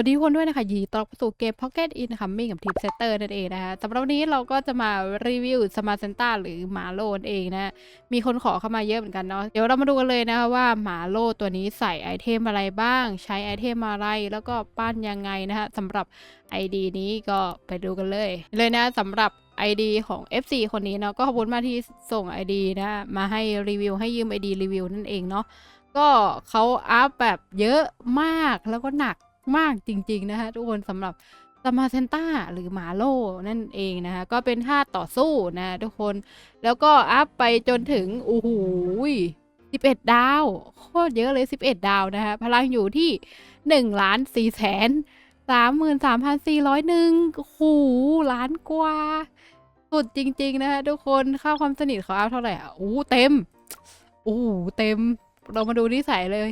วัสดีทุกคนด้วยนะคะยีต้อนรับเข้าสู่เกม Pocket Incoming กับทีมเซตเตอร์นั่นเองนะคะสำหรับวันนี้เราก็จะมารีวิวสมาร์เซนต้าหรือหมาโลนเองนะมีคนขอเข้ามาเยอะเหมือนกันเนาะเดี๋ยวเรามาดูกันเลยนะคะว่าหมาโลตัวนี้ใส่ไอเทมอะไรบ้าง ใช้ไอเทมอะไร แล้วก็ปั้นยังไงนะคะสำหรับ ID นี้ก็ไปดูกันเลย เลยนะสำหรับ ID ของ FC คนนี้เนาะก็ขอบคุณมากที่ส่ง ID นะมาให้รีวิวให้ยืม ID รีวิวนั่นเองเนาะก็เขาอัพแบบเยอะมากแล้วก็หนัก มากจริง ๆ นะคะทุกคนสำหรับสมาเซนต้าหรือหมาโลนั่นเองนะคะก็เป็นท่าต่อสู้นะทุกคนแล้วก็อัพไปจนถึงโอ้โห11 ดาว โคตรเยอะเลย 11 ดาวนะคะพลังอยู่ที่ 1 ล้าน4แสน33,401โอ้โหล้านกว่า สุดจริง ๆ นะคะทุกคนค่าความสนิทเขาอัพเท่าไหร่อะโอ้เต็มโอ้เต็มเรามาดูนิสัยเลย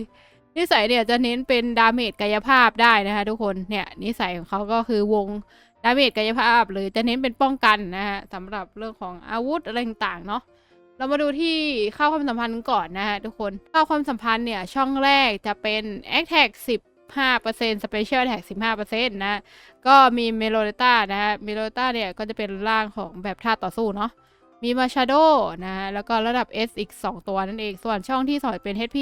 นิสัยเนี่ยจะเน้นเป็นดาเมจกายภาพได้นะคะทุกคนเนี่ยนิสัยของเขาก็คือวงดาเมจกายภาพ หรือจะเน้นเป็นป้องกันนะฮะสำหรับเรื่องของอาวุธอะไรต่างๆเนาะเรามาดูที่ค่าความสัมพันธ์ก่อนนะฮะทุกคนค่าความสัมพันธ์เนี่ยช่องแรกจะเป็น a t t a c 15% Special Attack 15%นะก็มีเมโลเดต้านะฮะเมโลเดต้าเนี่ยก็จะเป็นร่างของแบบท่าต่อสู้เนาะ มีมาชาโดนะฮะแล้วก็ระดับ S อีก 2 ตัวนั่นเอง ส่วนช่องที่2เป็น HP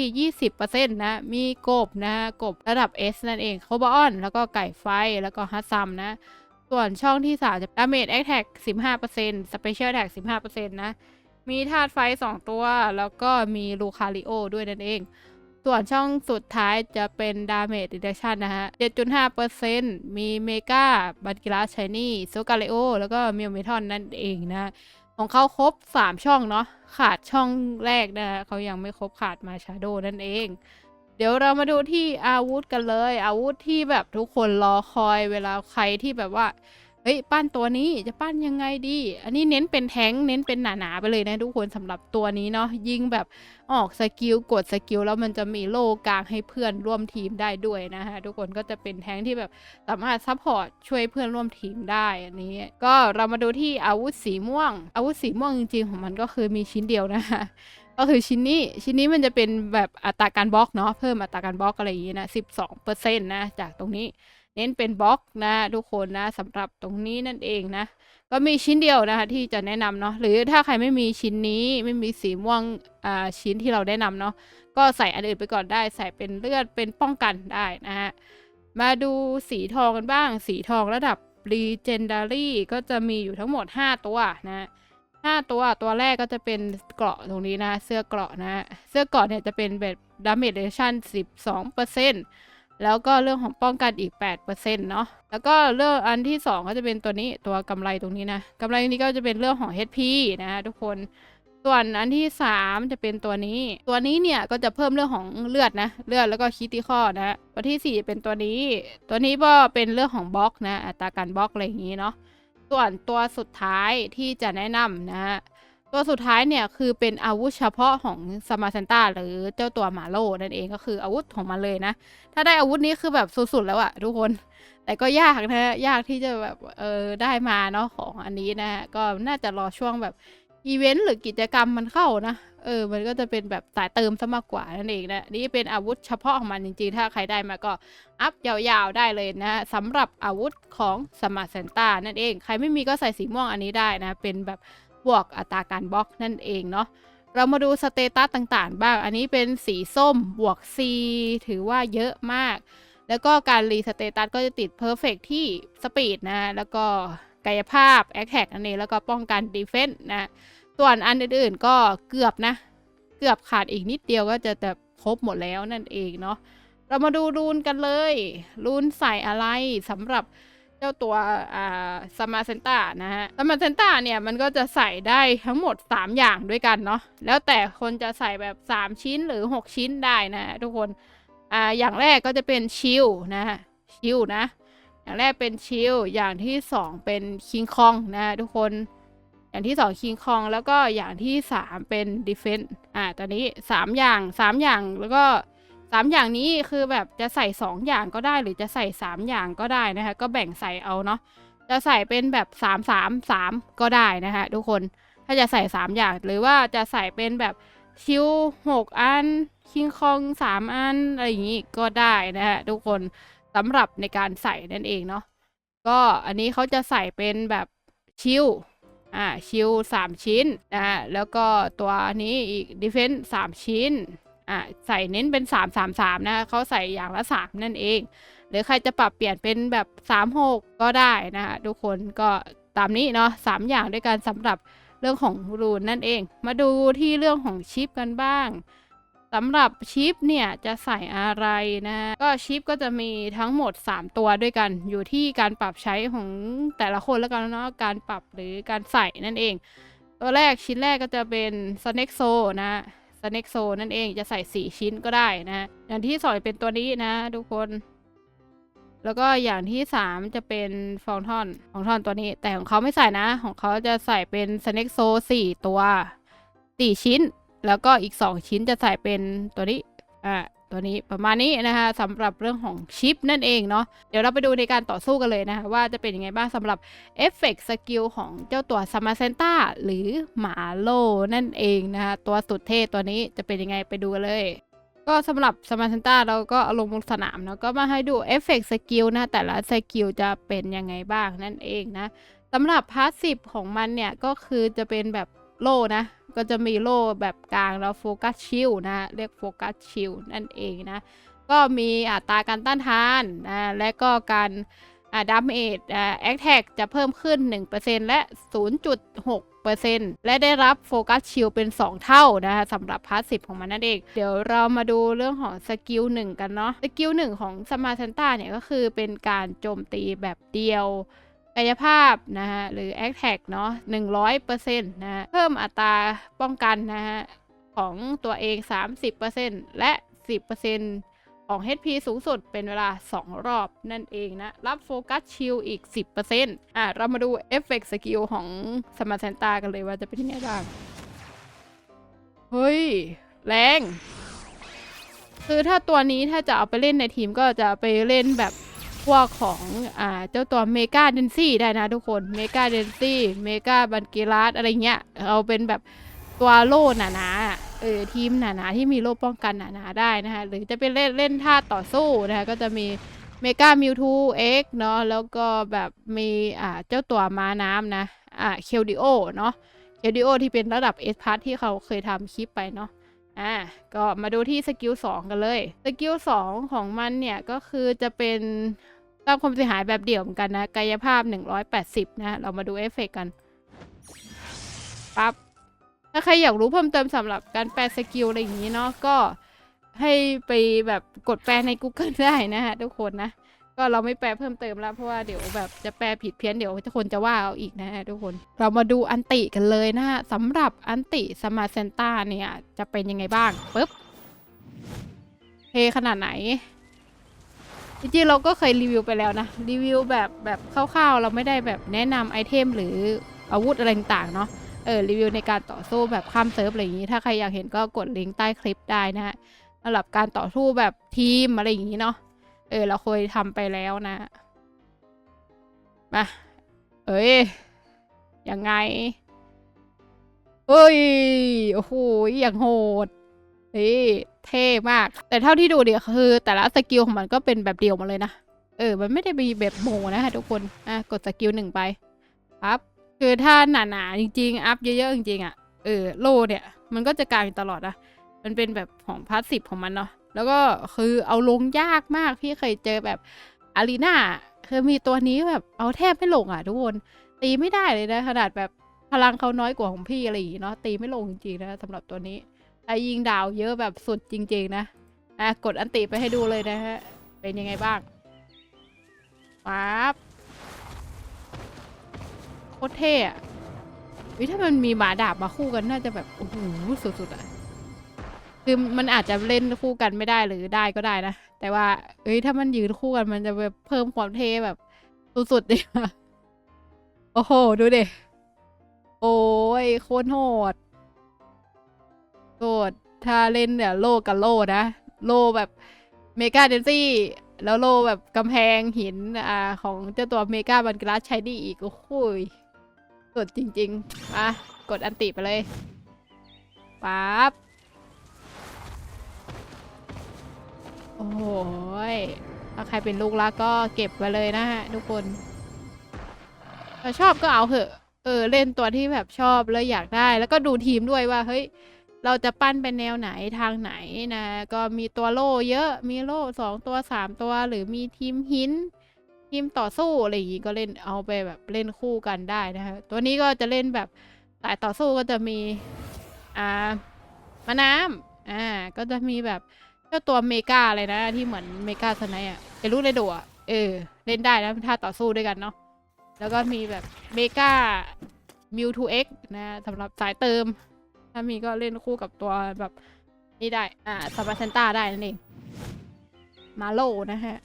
20%นะ มีกบนะกบระดับ S นั่นเองโคบออนแล้วก็ไก่ไฟแล้วก็ฮัตซัมนะ ส่วนช่องที่ 3 จะดาเมจแอคแท็ก15% Special Attack 15%นะ มีธาตุไฟ 2 ตัว แล้วก็มีลูคาริโอด้วยนั่นเอง ส่วนช่องสุดท้ายจะเป็นดาเมจ r e d u c t i o n นะฮะ 7.5%มีเมกาบันกิลาชายนี่โซกาเลโอแล้วก็มิวเมทอนนั่นเองนะ ของเขาครบ 3 ช่องเนาะขาดช่องแรกนะคะเขายังไม่ครบขาดมาชาโดนั่นเอง เดี๋ยวเรามาดูที่อาวุธกันเลย อาวุธที่แบบทุกคนรอคอยเวลาใครที่แบบว่า ฮ้ยปั้นตัวนี้จะปั้นยังไงดี อันนี้เน้นเป็นแท้งเน้นเป็นหนาๆไปเลยนะทุกคนสำหรับตัวนี้เนาะยิงแบบออกสกิลกดสกิลแล้วมันจะมีโลกลางให้เพื่อนร่วมทีมได้ด้วยนะฮะทุกคนก็จะเป็นแท้งที่แบบสามารถซัพพอร์ตช่วยเพื่อนร่วมทีมได้อันนี้ ก็เรามาดูที่อาวุธสีม่วง อาวุธสีม่วงจริงๆของมันก็คือมีชิ้นเดียวนะคะก็คือชิ้นนี้ชิ้นนี้มันจะเป็นแบบอัตราการบล็อกเนาะเพิ่มอัตราการบล็อกอะไรอย่างงี้นะ12%นะจากตรงนี้ เน้นเป็นบล็อกนะทุกคนนะสำหรับตรงนี้นั่นเองนะ ก็มีชิ้นเดียวนะคะที่จะแนะนำเนาะหรือถ้าใครไม่มีชิ้นนี้ไม่มีสีม่วงอ่าชิ้นที่เราแนะนำเนาะก็ใส่อันอื่นไปก่อนได้ ใส่เป็นเลือดเป็นป้องกันได้นะฮะมาดูสีทองกันบ้าง สีทองระดับ Legendary ก็จะมีอยู่ทั้งหมด 5 ตัวนะห้าตัวตัวแรกก็จะเป็นเกราะตรงนี้นะ เสื้อเกราะนะ เสื้อเกราะเนี่ยจะเป็นแบบ Damage Reduction 12% แล้วก็เรื่องของป้องกันอีก 8%เนาะ แล้วก็เรื่องอันที่ 2 ก็จะเป็นตัวนี้ตัวกำไรตรงนี้นะกำไรตรงนี้ก็จะเป็นเรื่องของ HP นะทุกคน ส่วนอันที่ 3 จะเป็นตัวนี้ ตัวนี้เนี่ยก็จะเพิ่มเรื่องของเลือดนะเลือดแล้วก็คิติคอนะตัวที่ 4 เป็นตัวนี้ ตัวนี้ก็เป็นเรื่องของบล็อกนะอัตราการบล็อกอะไรอย่างนี้เนาะ ส่วนตัวสุดท้ายที่จะแนะนำนะฮะ ตัวสุดท้ายเนี่ยคือเป็นอาวุธเฉพาะของสมาเซนต้าหรือเจ้าตัวหมาโลนั่นเองก็คืออาวุธของมันเลยนะ ถ้าได้อาวุธนี้คือแบบสุดๆแล้วอะทุกคน แต่ก็ยากนะยากที่จะแบบเออได้มาเนาะของอันนี้นะฮะก็น่าจะรอช่วงแบบอีเวนต์หรือกิจกรรมมันเข้านะ เออ มันก็จะเป็นแบบสายเติมซะมากกว่านั่นเองนะ นี่เป็นอาวุธเฉพาะของมันจริงๆ ถ้าใครได้มาก็อัพยาวๆได้เลยนะสำหรับอาวุธของสมาร์เซนต้านั่นเอง ใครไม่มีก็ใส่สีม่วงอันนี้ได้นะ เป็นแบบ บวกอัตราการบล็อกนั่นเองเนาะเรามาดูสเตตัสต่างๆ บ้าง อันนี้เป็นสีส้มบวก C ถือว่าเยอะมาก แล้วก็การรีสเตตัสก็จะติดเพอร์เฟกที่สปีดนะ แล้วก็กายภาพ แอคแท็กนั่นเองแล้วก็ป้องกันดีเฟนต์นะ ส่วนอันอื่นๆก็เกือบนะ เกือบขาดอีกนิดเดียวก็จะจะครบหมดแล้วนั่นเองเนาะ เรามาดูรูนกันเลย รูนใส่อะไรสำหรับ เจ้าตัวอ่าสมาเซนต้านะฮะสมาเซนต้าเนี่ยมันก็จะใส่ได้ทั้งหมด 3 อย่างด้วยกันเนาะแล้วแต่คนจะใส่แบบ 3 ชิ้นหรือ 6 ชิ้นได้นะทุกคนอ่าอย่างแรกก็จะเป็นชิลนะฮะชิลนะ อย่างแรกเป็นชิลอย่างที่ 2 เป็นคิงคองนะทุกคนอย่างที่2คิงคองแล้วก็อย่างที่ 3 เป็นดิเฟนต์อ่าตอนนี้ 3 อย่าง 3 อย่างแล้วก็ 3อย่างนี้คือแบบจะใส่ 2 อย่างก็ได้หรือจะใส่ 3 อย่างก็ได้นะคะ ก็แบ่งใส่เอาเนาะจะใส่เป็นแบบ 3 3 3 ก็ได้นะคะทุกคนถ้าจะใส่ 3 อย่างหรือว่าจะใส่เป็นแบบชิว6 อันคิงคอง 3 อันอะไรอย่างนี้ก็ได้นะฮะทุกคนสำหรับในการใส่นั่นเองเนาะก็อันนี้เขาจะใส่เป็นแบบชิลอ่าชิลสามชิ้นนะฮะแล้วก็ตัวนี้อีกดิเฟนส์สามชิ้น อ่าใส่เน้นเป็น 3 3 3นะเขาใส่อย่างละ 3 นั่นเอง หรือใครจะปรับเปลี่ยนเป็นแบบ 3 6 ก็ได้นะฮะทุกคนก็ตามนี้เนาะสามอย่างด้วยกันสำหรับเรื่องของรูนนั่นเอง มาดูที่เรื่องของชิปกันบ้างสำหรับชิปเนี่ยจะใส่อะไรนะ ก็ชิปก็จะมีทั้งหมด 3 ตัวด้วยกันอยู่ที่การปรับใช้ของแต่ละคนแล้วกันเนาะการปรับหรือการใส่นั่นเอง ตัวแรกชิ้นแรกก็จะเป็น Snake s o นะ สเน็กโซนั่นเองจะใส่ 4 ชิ้นก็ได้นะอย่างที่สองเป็นตัวนี้นะทุกคน แล้วก็อย่างที่ 3 จะเป็นฟองท่อนฟองท่อนตัวนี้ แต่ของเขาไม่ใส่นะ ของเขาจะใส่เป็น Snake s o 4ตัว 4 ชิ้น แล้วก็อีก 2 ชิ้นจะใส่เป็นตัวนี้อ่า ตัวนี้ประมาณนี้นะคะสำหรับเรื่องของชิปนั่นเองเนาะเดี๋ยวเราไปดูในการต่อสู้กันเลยนะคะว่าจะเป็นยังไงบ้างสำหรับเอฟเฟกต์สกิลของเจ้าตัวซัมมาเซนต้าหรือหมาโลนั่นเองนะคะตัวสุดเท่ตัวนี้จะเป็นยังไงไปดูกันเลยก็สำหรับสมาร์ทเซนต้าเราก็ลงสนามเนาะก็มาให้ดูเอฟเฟกต์สกิลนะแต่ละสกิลจะเป็นยังไงบ้างนั่นเองนะสำหรับพาสซีฟของมันเนี่ยก็คือจะเป็นแบบ โล่นะ ก็จะมีโล่แบบกลางแล้วโฟกัสชิลนะ เรียกโฟกัสชิลนั่นเองนะ ก็มีอัตราการต้านทานนะและก็การดาเมจอ่าแอคแท็กจะเพิ่มขึ้น 1%และ 0.6%และได้รับโฟกัสชิลเป็น 2 เท่านะคะสำหรับพาสซีฟของมันนั่นเอง เดี๋ยวเรามาดูเรื่องของสกิลหนึ่งกันเนาะ สกิลหนึ่งของสมาร์ทันต้าเนี่ยก็คือเป็นการโจมตีแบบเดียว กายภาพนะฮะหรือ a c t a c เนาะ100%นะฮะเพิ่มอัตราป้องกันนะฮะของตัวเอง 30%และ 10%ของ HP สูงสุดเป็นเวลา 2 รอบนั่นเองนะ รับโฟกัสชิลอีก 10%อะ เรามาดูเอฟเฟกต์สกิลของสมาร์ a นตากันเลยว่าจะเป็นยังไงบ้าง เฮ้ย แรง คือถ้าตัวนี้ถ้าจะเอาไปเล่นในทีมก็จะไปเล่นแบบ พวกของอ่าเจ้าตัวเมกาเดนซี่ได้นะทุกคนเมกาเดนซี่เมกาบันกิรัสอะไรเงี้ยเอาเป็นแบบตัวโล่หนาๆอะเออทีมหนาๆที่มีโล่ป้องกันหนาๆได้นะคะหรือจะเป็นเล่นเล่นท่าต่อสู้นะคะก็จะมีเมกามิวทูเอ็กเนาะแล้วก็แบบมีอ่าเจ้าตัวม้าน้ำนะอ่าเคลดิโอเนาะเคลดิโอที่เป็นระดับเอสพาร์ที่เขาเคยทำคลิปไปเนาะอ่าก็มาดูที่สกิล2กันเลย สกิล2ของมันเนี่ยก็คือจะเป็น สร้างความเสียหายแบบเดี่ยวเหมือนกันนะ กายภาพ 180 นะ เรามาดูเอฟเฟกต์กันปั๊บถ้าใครอยากรู้เพิ่มเติมสำหรับการแปลสกิลอะไรอย่างนี้เนาะก็ให้ไปแบบกดแปลใน Google ได้นะฮะทุกคนนะ ก็เราไม่แปลเพิ่มเติมแล้วเพราะว่าเดี๋ยวแบบจะแปลผิดเพี้ยนเดี๋ยวทุกคนจะว่าเอาอีกนะฮะทุกคน เรามาดูอันติกันเลยนะฮะสำหรับอันติสมาเซนต้าเนี่ยจะเป็นยังไงบ้างปึ๊บเทขนาดไหน จริงๆเราก็เคยรีวิวไปแล้วนะ รีวิวแบบแบบคร่าวๆ เราไม่ได้แบบแนะนำไอเทมหรืออาวุธอะไรต่างๆเนาะเออรีวิวในการต่อสู้แบบข้ามเซิร์ฟอะไรอย่างนี้ ถ้าใครอยากเห็นก็กดลิงก์ใต้คลิปได้นะฮะสำหรับการต่อสู้แบบทีมอะไรอย่างนี้เนาะเออ เราเคยทำไปแล้วนะมาเอ้ยยังไงเอ้ยโอ้โหอย่างโหด เฮ้ยเท่มาก แต่เท่าที่ดูเนี่ยคือ แต่ละสกิลของมันก็เป็นแบบเดียวมาเลยนะ เออ มันไม่ได้มีแบบโมนะคะทุกคน อะ กดสกิลหนึ่งไปครับคือถ้าหนาๆจริงๆ อัพเยอะๆ จริงๆ อะ เออ โลเนี่ย มันก็จะกลางอยู่ตลอดนะ มันเป็นแบบของพาสซีฟของมันเนาะ แล้วก็คือเอาลงยากมาก พี่เคยเจอแบบอารีนาคือมีตัวนี้แบบเอาแทบไม่ลงอะทุกคน ตีไม่ได้เลยนะ ขนาดแบบพลังเขาน้อยกว่าของพี่อะไรอย่างเนาะ ตีไม่ลงจริงๆนะสำหรับตัวนี้ ไอยิงดาวเยอะแบบสุดจริง ๆ นะอะกดอันติไปให้ดูเลยนะฮะ เป็นยังไงบ้างปั๊บโคตรเท่อะวิถ้ามันมีหมาดาบมาคู่กันน่าจะแบบโอ้โหสุดๆอะคือมันอาจจะเล่นคู่กันไม่ได้หรือได้ก็ได้นะ แต่ว่า เอ้ยถ้ามันยืนคู่กันมันจะแบบเพิ่มความเท่แบบสุดๆเลยโอ้โห ดูดิ โอ้ยโคตรโหด โหดถ้าเล่นเนี่ยโลกับโลนะ โลแบบเมกาเดนซี่แล้วโลแบบกำแพงหินอ่าของเจ้าตัวเมกาบันกราสใช้ดีอีก โอ้โหยสดจริงๆมากดอันติไปเลยปั๊บโอ้โหยถ้าใครเป็นลูกรักก็เก็บไว้เลยนะฮะทุกคนถ้าชอบก็เอาเถอะ เออ เล่นตัวที่แบบชอบแล้วอยากได้ แล้วก็ดูทีมด้วยว่า เฮ้ย เราจะปั้นเป็นแนวไหนทางไหนนะ ก็มีตัวโล่เยอะมีโล่สองตัวสามตัว หรือมีทีมหินทีมต่อสู้อะไรอย่างงี้ก็เล่นเอาไปแบบเล่นคู่กันได้นะคะตัวนี้ก็จะเล่นแบบสายต่อสู้ก็จะมีอ่ามาน้ำอ่าก็จะมีแบบเจ้าตัวเมกาอะไรนะที่เหมือนเมกาสไนอะเป็นลูกในโดอะเออเล่นได้นะถ้าต่อสู้ด้วยกันเนาะแล้วก็มีแบบเมกามิวทูเอ็กนะสำหรับสายเติม ถ้ามีก็เล่นคู่กับตัวแบบนี่ได้ อ่าซาบาเซนต้าได้นั่นเอง มาโลนะฮะ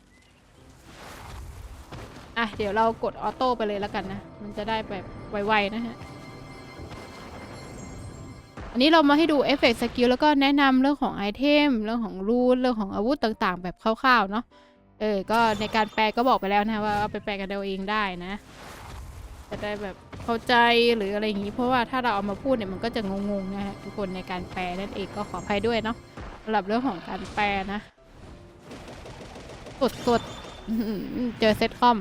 อะ เดี๋ยวเรากดออโต้ไปเลยแล้วกันนะ มันจะได้แบบไวๆนะฮะ อันนี้เรามาให้ดูเอฟเฟกต์สกิลแล้วก็แนะนำเรื่องของไอเทม เรื่องของรูนเรื่องของอาวุธต่างๆ แบบคร่าวๆ เนาะ เออ ก็ในการแปลก็บอกไปแล้วนะว่าเอาไปแปลกันเอาเองได้นะ จะได้แบบเข้าใจหรืออะไรอย่างนี้ เพราะว่าถ้าเราเอามาพูดเนี่ยมันก็จะงงๆนะฮะทุกคนในการแปลนั่นเองก็ขออภัยด้วยเนาะสำหรับเรื่องของการแปลนะสดๆอื้อหือเจอเซตคอม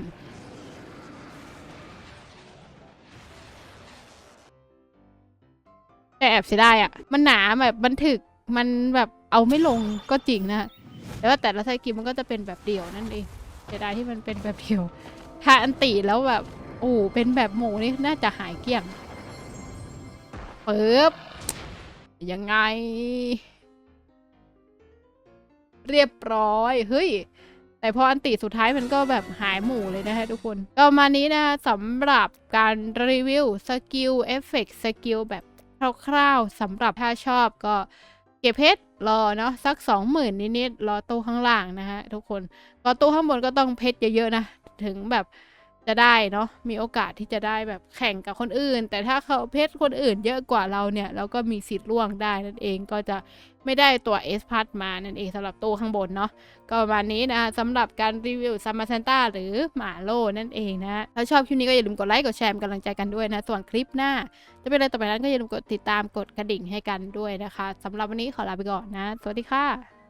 แต่แอบเสียดายอะ มันหนาแบบมันถึกมันแบบเอาไม่ลงก็จริงนะแต่ว่าแต่ละไซกิลมันก็จะเป็นแบบเดี่ยวนั่นเองเสียดายที่มันเป็นแบบเดี่ยวถ้าอันตีแล้วแบบ โอ้เป็นแบบหมูนี่น่าจะหายเกลี้ยงปึ๊บยังไง เรียบร้อย เฮ้ย แต่พออันติสุดท้ายมันก็แบบหายหมู่เลยนะฮะทุกคน ก็มานี้นะสำหรับการรีวิวสกิลเอฟเฟกสกิลแบบคร่าวๆสำหรับถ้าชอบก็เก็บเพชรรอเนาะสัก 20,000 นิดๆรอตู้ข้างล่างนะฮะทุกคนก็ตู้ข้างบนก็ต้องเพชรเยอะๆนะ ถึงแบบ จะได้เนาะมีโอกาสที่จะได้แบบแข่งกับคนอื่น แต่ถ้าเขาเพชรคนอื่นเยอะกว่าเราเนี่ย เราก็มีสิทธิ์ล่วงได้นั่นเองก็จะไม่ได้ตัว S พัดมานั่นเองสำหรับตู้ข้างบนเนาะก็ประมาณนี้นะคะสำหรับการรีวิวซัมมาเซนต้าหรือหมาโลนั่นเองนะถ้าชอบคลิปนี้ก็อย่าลืมกดไลค์กดแชร์กำลังใจกันด้วยนะ ส่วนคลิปหน้า จะเป็นอะไรต่อไปนั้นก็อย่าลืมกดติดตามกดกระดิ่งให้กันด้วยนะคะสำหรับวันนี้ขอลาไปก่อนนะ สวัสดีค่ะ